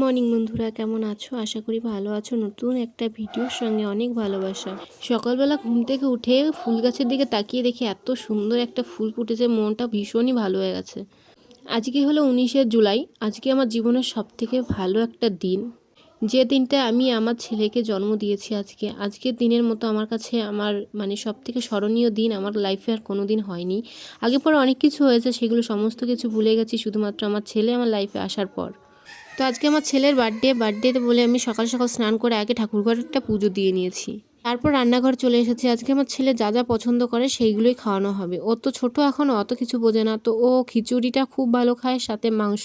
Morning বন্ধুরা, কেমন আছো? আশা করি ভালো আছো। নতুন একটা ভিডিওর সঙ্গে অনেক ভালোবাসা। সকালবেলা ঘুম থেকে উঠে ফুল গাছের দিকে তাকিয়ে দেখি এত সুন্দর একটা ফুল ফুটেছে, মনটা ভীষণই ভালো হয়ে গেছে। আজকে হলো উনিশে জুলাই। আজকে আমার জীবনের সব থেকে ভালো একটা দিন। যে দিনটা আমি আমার ছেলেকে জন্ম দিয়েছি আজকে, আজকের দিনের মতো আমার কাছে আমার মানে সব থেকে স্মরণীয় দিন আমার লাইফে আর কোনো দিন হয়নি। আগে পরে অনেক কিছু হয়েছে, সেগুলো সমস্ত কিছু ভুলে গেছি, শুধুমাত্র আমার ছেলে আমার লাইফে আসার পর। তো আজকে আমার ছেলের বার্থডে বার্থডেতে বলে আমি সকাল সকাল স্নান করে আগে ঠাকুরঘরটা পুজো দিয়ে নিয়েছি। তারপর রান্নাঘর চলে এসেছি। আজকে আমার ছেলে যা যা পছন্দ করে সেইগুলোই খাওয়ানো হবে। ও তো ছোটো এখনও অত কিছু বোঝে না। তো ও খিচুড়িটা খুব ভালো খায়, সাথে মাংস।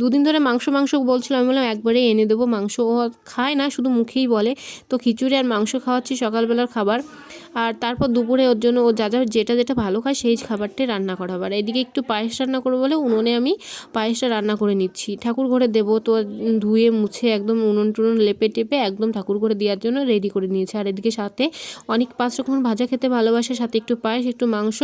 দুদিন ধরে মাংস মাংস বলছিল, আমি বললাম একবারে এনে দেবো মাংস। ও খায় না, শুধু মুখেই বলে। তো খিচুড়ি আর মাংস খাওয়াচ্ছি সকালবেলার খাবার। আর তারপর দুপুরে ওর জন্য ও যা যা যেটা যেটা ভালো খায় সেই খাবারটাই রান্না করা হবে। আর এদিকে একটু পায়েস রান্না করব বলে উনুনে আমি পায়েসটা রান্না করে নিচ্ছি। ঠাকুর ঘরে দেবো তো ধুয়ে, মুছে একদম উনুন টুনুন লেপে টেপে একদম ঠাকুর ঘরে দেওয়ার জন্য রেডি করে নিয়েছে। আর এদিকে সাথে অনেক পাঁচ রকম ভাজা খেতে ভালোবাসে, সাথে একটু পায়েস, একটু মাংস।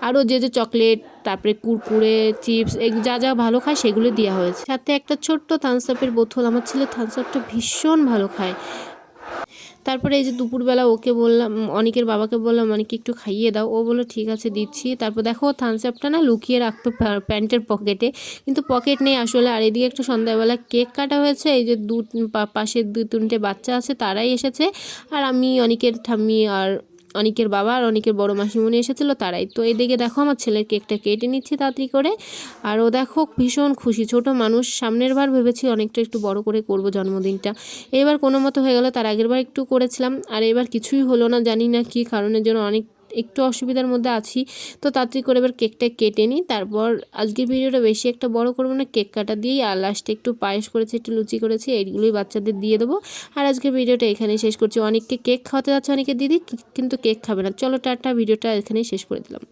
আরও যে যে চকলেট, তারপরে কুরকুরে, চিপস যা যা ভালো খায় সেগুলো দেওয়া হয়েছে। সাথে একটা ছোট্ট থামসআপের বোতল, আমার ছেলে থামসআপটা ভীষণ ভালো খায়। তারপরে এই যে দুপুরবেলা ওকে বললাম, অনেকের বাবাকে বললাম, অনেকে, একটু খাইয়ে দাও। ও বলল, ঠিক আছে, দিচ্ছি। তারপর দেখো থামস আপটা না লুকিয়ে রাখতো প্যান্টের পকেটে। কিন্তু পকেট নেই আসলে। আর এদিকে একটু সন্ধ্যাবেলা কেক কাটা হয়েছে। এই যে দু পাশের দু, তিনটে বাচ্চা আছে, তারাই এসেছে। আর আমি, অনেকের ঠাম্মি আর অনেকের বাবা আর অনেকের বড় মাসিমণি এসেছিল তারাই। তো এদিকে দেখো আমার ছেলের কেকটা কেটে নিচ্ছে তাড়াতাড়ি করে। আর ও দেখো ভীষণ খুশি, ছোট মানুষ। সামনের বার ভেবেছি অনেকটা একটু বড় করে করব জন্মদিনটা। এবার কোনো মতো হয়ে গেল, তার আগের বার একটু করেছিলাম। আর এবার কিছুই হলো না, জানি না কি কারণের জন্য অনেক একটু অসুবিধার মধ্যে আছি। তো তাড়াতাড়ি করে এবার কেকটা কেটে নিই। তারপর আজকের ভিডিওটা বেশি একটা বড় করব না। কেক কাটা দিয়েই আর লাস্টে একটু পায়েস করেছি, একটু লুচি করেছি, এইগুলোই বাচ্চাদের দিয়ে দেবো। আর আজকের ভিডিওটা এখানেই শেষ করছি। অনেককে কেক খাওয়াতে যাচ্ছে, অনেকে দিদি কিন্তু কেক খাবে না। চলো টাটা, ভিডিওটা এখানেই শেষ করে দিলাম।